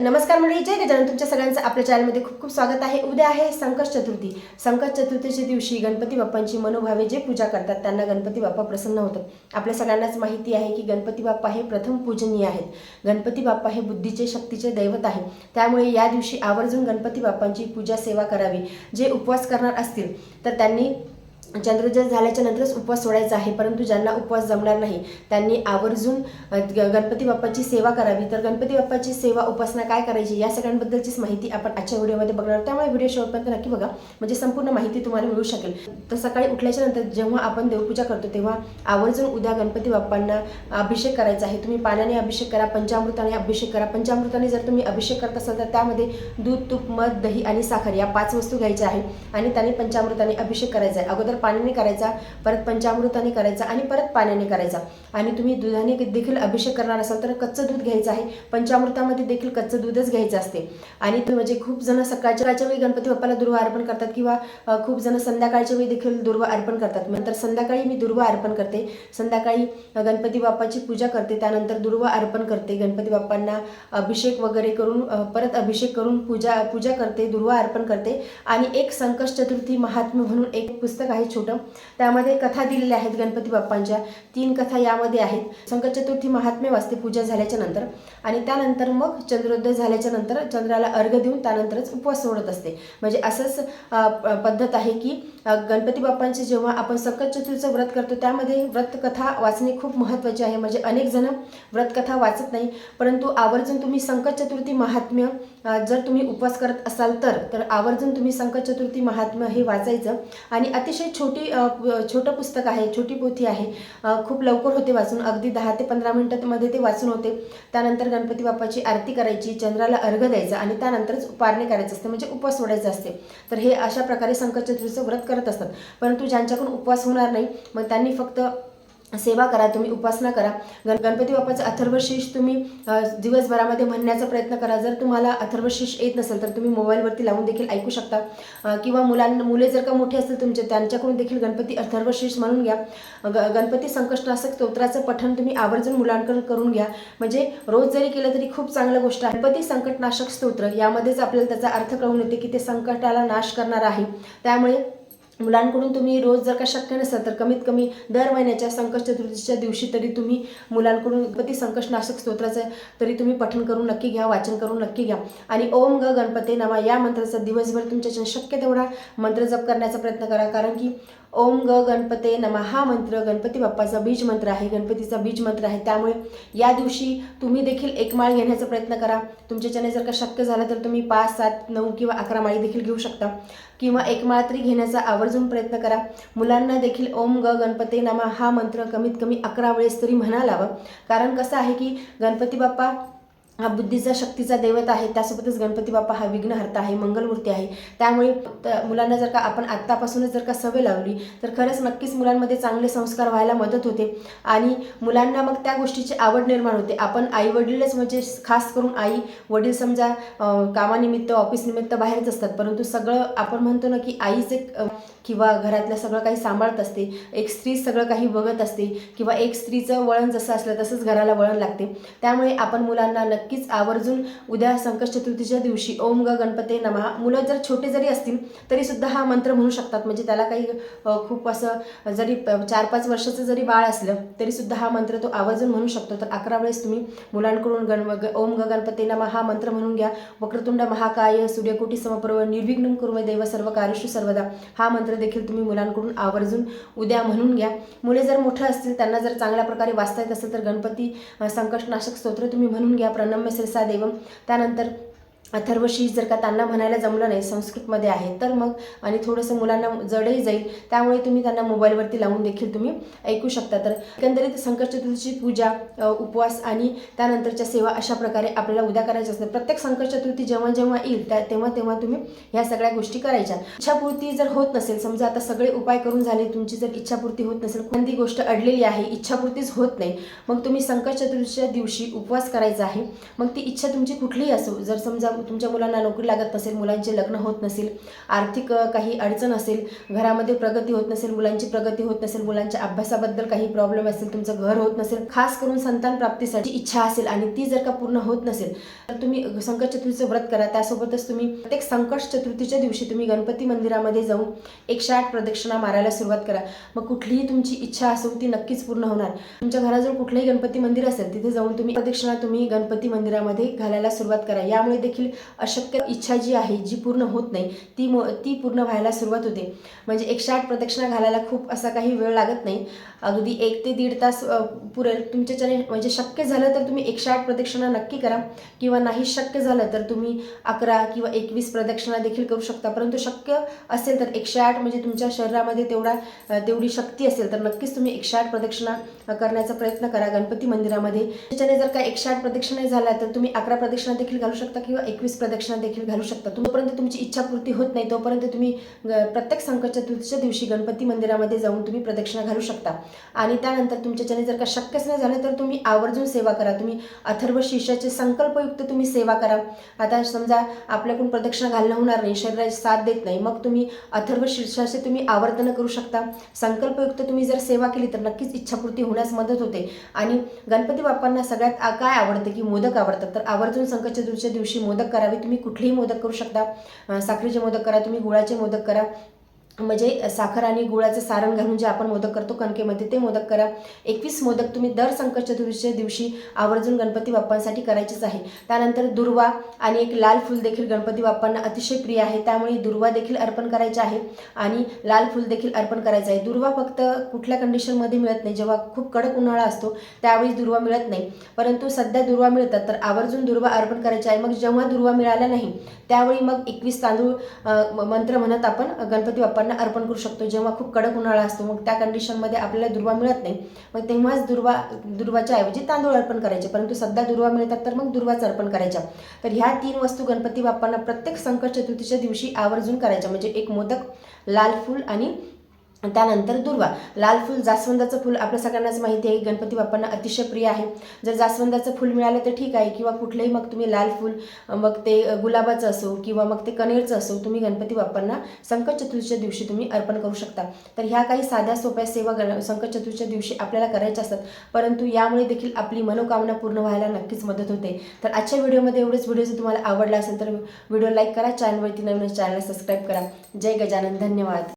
नमस्कार मंडळी जय गजानन. तुमच्या सगळ्यांचं आपल्या चॅनलमध्ये खूप खूप स्वागत आहे. उद्या आहे संकट चतुर्थी. संकट चतुर्थीच्या दिवशी गणपती बाप्पांची मनोभावे जे पूजा करतात त्यांना गणपती बाप्पा प्रसन्न होतात. आपल्या सगळ्यांनाच माहिती आहे की गणपती बाप्पा हे प्रथम पूजनीय आहेत. गणपती बाप्पा हे बुद्धीचे शक्तीचे दैवत आहे त्यामुळे या दिवशी आवर्जून गणपती बाप्पांची पूजा सेवा करावी. जे उपवास करणार असतील तर त्यांनी चंद्रोदय झाल्याच्या नंतरच उपवास सोडायचा आहे परंतु ज्यांना उपवास जमणार नाही त्यांनी आवर्जून ग- गणपती बाप्पाची सेवा करावी. तर गणपती बाप्पाची सेवा उपासना काय करायची या सगळ्यांबद्दलचीच माहिती आपण आजच्या व्हिडिओमध्ये बघणार त्यामुळे व्हिडिओ शेवटपर्यंत नक्की बघा. म्हणजे संपूर्ण माहिती तुम्हाला मिळू शकेल. तर सकाळी उठल्याच्या नंतर जेव्हा आपण देवपूजा करतो तेव्हा आवर्जून उद्या गणपती बाप्पांना अभिषेक करायचा आहे. तुम्ही पाण्याने अभिषेक करा पंचामृताने अभिषेक करा. पंचामृताने जर तुम्ही अभिषेक करत असाल तर त्यामध्ये दूध तूप मध दही आणि साखर या पाच वस्तू घ्यायच्या आहे आणि त्याने पंचामृताने अभिषेक करायचा आहे. अगोदर पाण्याने करायचा परत पंचामृताने करायचा आणि परत पाण्याने करायचा. आणि तुम्ही दुधाने देखील अभिषेक करणार असाल तर कच्चं दूध घ्यायचं आहे. पंचामृतामध्ये देखील कच्चं दूधच घ्यायचं असते. आणि तुम्ही म्हणजे खूप जण सकाळच्या वेळी गणपती बाप्पाला दुर्वा अर्पण करतात किंवा खूप जण संध्याकाळच्या वेळी देखील दुर्वा अर्पण करतात. नंतर संध्याकाळी मी दुर्वा अर्पण करते. संध्याकाळी गणपती बाप्पाची पूजा करते. त्यानंतर दुर्वा अर्पण करते. गणपती बाप्पांना अभिषेक वगैरे करून परत अभिषेक करून पूजा पूजा करते दुर्वा अर्पण करते. आणि एक संकष्ट चतुर्थी महात्म्य म्हणून एक पुस्तक आहे छोटं. त्यामध्ये कथा दिलेल्या आहेत गणपती बाप्पांच्या. तीन कथा यामध्ये आहेत. संकट चतुर्थी महात्म्य वाचते पूजा झाल्याच्यानंतर आणि त्यानंतर मग चंद्रोदय झाल्याच्यानंतर चंद्राला अर्घ देऊन त्यानंतरच उपवास सोडत असते. म्हणजे असंच पद्धत आहे की गणपती बाप्पांचे जेव्हा आपण संकट चतुर्थीचं व्रत करतो त्यामध्ये व्रतकथा वाचणे खूप महत्त्वाचे आहे. म्हणजे अनेक जण व्रतकथा वाचत नाही. परंतु आवर्जून तुम्ही संकट चतुर्थी महात्म्य जर तुम्ही उपवास करत असाल तर तर आवर्जून तुम्ही संकट चतुर्थी महात्म्य हे वाचायचं. आणि अतिशय छोटी छोटं पुस्तक आहे छोटी पोथी आहे. खूप लवकर होते वाचून अगदी दहा ते पंधरा मिनटामध्ये ते वाचून होते. त्यानंतर गणपती बाप्पाची आरती करायची चंद्राला अर्घ द्यायचा आणि त्यानंतरच उपारणे करायचं असते म्हणजे उपवास सोडायचं असते. तर हे अशा प्रकारे संकट चतुर्थीचं व्रत करत असतात. परंतु ज्यांच्याकडून उपवास होणार नाही मग त्यांनी फक्त सेवा करा तुम्ही उपासना करा. गण गणपती बाप्पाचं अथर्वशीष तुम्ही दिवसभरामध्ये म्हणण्याचा प्रयत्न करा. जर तुम्हाला अथर्वशीष येत नसेल तर तुम्ही मोबाईलवरती लावून देखील ऐकू शकता. किंवा मुलांना मुले जर का मोठे असतील तुमचे त्यांच्याकडून देखील गणपती अथर्वशीष म्हणून घ्या. ग गणपती संकष्टनाशक स्तोत्राचं पठण तुम्ही आवर्जून मुलांकडून करून घ्या. म्हणजे रोज जरी केलं तरी खूप चांगलं गोष्ट आहे. गणपती संकटनाशक स्तोत्र यामध्येच आपल्याला त्याचा अर्थ कळून येते की ते संकटाला नाश करणार आहे. त्यामुळे मुलांकडून तुम्ही रोज जर का शक्य नसेल तर कमीत कमी दर महिन्याच्या संकष्ट चतुर्थीच्या दिवशी तरी तुम्ही मुलांकडून गणपती संकटनाशक स्तोत्राचं तरी तुम्ही पठण करून नक्की घ्या वाचन करून नक्की घ्या. आणि ओम ग गणपते नमा या मंत्राचा दिवसभर तुमच्या शक्य तेवढा मंत्र जप करण्याचा प्रयत्न करा. कारण की ओम ग गणपते नमा हा मंत्र गणपती बाप्पाचा बीज मंत्र आहे गणपतीचा बीज मंत्र आहे. त्यामुळे या दिवशी तुम्ही देखील एक माळ घेण्याचा प्रयत्न करा. तुमच्याच्याने जर का शक्य झालं तर तुम्ही पाच सात नऊ किंवा अकरा माळी देखील घेऊ शकता. किंवा एकमात्री घेण्याचा आवर्जून प्रयत्न करा. मुलांना देखील ओम ग गणपते नमा हा मंत्र कमीत कमी अकरा वेळेस तरी म्हणालावं. कारण कसं आहे की गणपती बाप्पा हा बुद्धीचा शक्तीचा दैवत आहे. त्यासोबतच गणपती बाप्पा हा विघ्नहर्ता आहे मंगलमूर्ती आहे. त्यामुळे त- मुलांना जर का आपण आत्तापासूनच जर का सवय लावली तर खरंच नक्कीच मुलांमध्ये चांगले संस्कार व्हायला मदत होते. आणि मुलांना मग त्या गोष्टीची आवड निर्माण होते. आपण आई वडीलच म्हणजे खास करून आई वडील समजा कामानिमित्त ऑफिसनिमित्त बाहेरच असतात. परंतु सगळं आपण म्हणतो ना की आईच एक किंवा घरातलं सगळं काही सांभाळत असते. एक स्त्री सगळं काही बघत असते. किंवा एक स्त्रीचं वळण जसं असलं तसंच घराला वळण लागते. त्यामुळे आपण मुलांना नक्कीच आवर्जून उद्या संकट चतुर्थीच्या दिवशी ओम ग गणपते नमः. मुलं जर छोटे जरी असतील तरी सुद्धा हा मंत्र म्हणू शकतात. म्हणजे त्याला काही खूप असं जरी प- चार पाच वर्षाचं जरी बाळ असलं तरी सुद्धा हा मंत्र तो आवर्जून म्हणू शकतो. तर अकरा वेळेस तुम्ही मुलांकडून गण ग- ओम ग गणपते नमः हा मंत्र म्हणून घ्या. वक्रतुंड महाकाय सूर्यकोटी समप्रव निर्विघ्न कुर्म देव सर्व कार्यशु सर्वदा. हा मंत्र देखील तुम्ही मुलांकडून आवर्जून उद्या म्हणून घ्या. मुले जर मोठं असतील त्यांना जर चांगल्या प्रकारे वाचता येत असेल तर गणपती संकटनाशक स्तोत्र तुम्ही म्हणून घ्या. प्रणम प्रणम्य शिरसा देवम त्यानंतर अथर्वशीष जर का त्यांना म्हणायला जमलं नाही संस्कृतमध्ये आहे तर मग आणि थोडंसं मुलांना जडही जाईल त्यामुळे तुम्ही त्यांना मोबाईलवरती लावून देखील तुम्ही ऐकू शकता. तर एकंदरीत संकट चतुर्थीची पूजा उपवास आणि त्यानंतरच्या सेवा अशा प्रकारे आपल्याला उद्या करायच्या असतात. प्रत्येक संकट चतुर्थी जेव्हा जेव्हा येईल त्या तेव्हा तेव्हा तुम्ही ह्या सगळ्या गोष्टी करायच्या. इच्छापूर्ती जर होत नसेल समजा आता सगळे उपाय करून झाले तुमची जर इच्छापूर्ती होत नसेल कोणती गोष्ट अडलेली आहे इच्छापूर्तीच होत नाही मग तुम्ही संकट चतुर्थीच्या दिवशी उपवास करायचा आहे. मग ती इच्छा तुमची कुठलीही असो जर समजा तुमच्या तुमच्या मुलांना नोकरी लागत नसेल मुलांचे लग्न होत नसेल आर्थिक काही अडचण असेल घरामध्ये प्रगती होत नसेल मुलांची प्रगती होत नसेल मुलांच्या अभ्यासाबद्दल काही प्रॉब्लेम असेल तुमचं घर होत नसेल खास करून संतान प्राप्तीसाठी इच्छा असेल आणि ती जर का पूर्ण होत नसेल तर तुम्ही संकट चतुर्थीचं व्रत करा. त्यासोबतच तुम्ही प्रत्येक संकट चतुर्थीच्या दिवशी तुम्ही गणपती मंदिरामध्ये जाऊन एकशे आठ प्रदक्षिणा मारायला सुरुवात करा. मग कुठलीही तुमची इच्छा असो ती नक्कीच पूर्ण होणार. तुमच्या घराजवळ कुठलंही गणपती मंदिर असेल तिथे जाऊन तुम्ही प्रदक्षिणा तुम्ही गणपती मंदिरामध्ये घालायला सुरुवात करा. यामुळे देखील अशक्य इच्छा जी आहे जी पूर्ण होत नाही ती मो ती पूर्ण व्हायला सुरुवात होते. म्हणजे एकशे आठ प्रदक्षिणा घालायला खूप असा काही वेळ लागत नाही. अगदी एक ते दीड तास पुरेल. तुमच्याच्याने म्हणजे शक्य झालं तर तुम्ही एकशे आठ प्रदक्षिणा नक्की करा. किंवा नाही शक्य झालं तर तुम्ही अकरा किंवा एकवीस प्रदक्षिणा देखील करू शकता. परंतु शक्य असेल तर एकशे आठ म्हणजे तुमच्या शरीरामध्ये तेवढा तेवढी शक्ती असेल तर नक्कीच तुम्ही एकशे आठ प्रदक्षिणा करण्याचा प्रयत्न करा. गणपती मंदिरामध्ये. त्याच्याने जर का एकशे आठ प्रदक्षिणा झाल्या तर तुम्ही अकरा प्रदक्षिणा देखील घालू शकता किंवा एकवीस प्रदक्षिणा देखील घालू शकता. तोपर्यंत तुमची इच्छापूर्ती होत नाही. तोपर्यंत तुम्ही प्रत्येक संकट चतुर्थीच्या दिवशी गणपती मंदिरामध्ये जाऊन तुम्ही प्रदक्षिणा घालू शकता. आणि त्यानंतर तुमच्याच्याने जर का शक्यच नाही झालं तर तुम्ही आवर्जून सेवा करा. तुम्ही अथर्व शिष्याचे संकल्पयुक्त तुम्ही सेवा करा. आता समजा आपल्याकडून प्रदक्षिणा घालणं होणार नाही शरीराची साथ देत नाही मग तुम्ही अथर्व शीर्षाचे तुम्ही आवर्तनं करू शकता. संकल्पयुक्त तुम्ही जर सेवा केली तर नक्कीच इच्छापूर्ती होण्यास मदत होते. आणि गणपती बाप्पांना सगळ्यात काय आवडतं की मोदक आवडतात? तर आवर्जून संकट चतुर्थीच्या दिवशी मोदक करावे तुम्ही कुठलेही मोदक करू शकता. साखरेचे मोदक करा तुम्ही गुळाचे मोदक करा. म्हणजे साखर आणि गुळाचं सारण घालून जे आपण मोदक करतो कणकेमध्ये ते मोदक करा. एकवीस मोदक तुम्ही दर संकट चतुर्थीच्या दिवशी आवर्जून गणपती बाप्पांसाठी करायचेच आहे. त्यानंतर दुर्वा आणि एक लाल फूल देखील गणपती बाप्पांना अतिशय प्रिय आहे. त्यामुळे दुर्वा देखील अर्पण करायचे आहे आणि लाल फूल देखील अर्पण करायचं आहे. दुर्वा फक्त कुठल्या कंडिशनमध्ये मिळत नाही. जेव्हा खूप कडक उन्हाळा असतो त्यावेळी दुर्वा मिळत नाही. परंतु सध्या दुर्वा मिळतात तर आवर्जून दुर्वा अर्पण करायचे आहे. मग जेव्हा दुर्वा मिळाला नाही त्यावेळी मग एकवीस तांदूळ मंत्र म्हणत आपण गणपती बाप्पांना अर्पण करू शकतो. जेव्हा खूप कडक उन्हाळा असतो मग त्या कंडिशनमध्ये आपल्याला दुर्वा मिळत नाही. मग तेव्हाच दुर्वा दुर्वाच्या ऐवजी तांदूळ अर्पण करायचे. परंतु सध्या दुर्वा मिळतात तर मग दुर्वाच अर्पण करायच्या. तर ह्या तीन वस्तू गणपती बाप्पांना प्रत्येक संकट चतुर्थीच्या दिवशी आवर्जून करायच्या. म्हणजे एक मोदक लाल फूल आणि त्यानंतर दुर्वा. लाल फूल जास्वंदाचं फूल आपल्या सगळ्यांनाच माहिती आहे. गणपती बाप्पांना अतिशय प्रिय आहे. जर जास्वंदाचं फूल मिळालं तर ठीक आहे. किंवा कुठलंही मग तुम्ही लाल फूल मग ते गुलाबाचं असो किंवा मग ते कनेरचं असो तुम्ही गणपती बाप्पांना संकट चतुर्थीच्या दिवशी तुम्ही अर्पण करू शकता. तर ह्या काही साध्या सोप्या सेवा गण संकट चतुर्थीच्या दिवशी आपल्याला करायच्या असतात. परंतु यामुळे देखील आपली मनोकामना पूर्ण व्हायला नक्कीच मदत होते. तर आजच्या व्हिडिओमध्ये एवढेच व्हिडिओ जर तुम्हाला आवडला असेल तर व्हिडिओ लाईक करा. चॅनलवरती नवीन चॅनलला सबस्क्राईब करा. जय गजानन. धन्यवाद.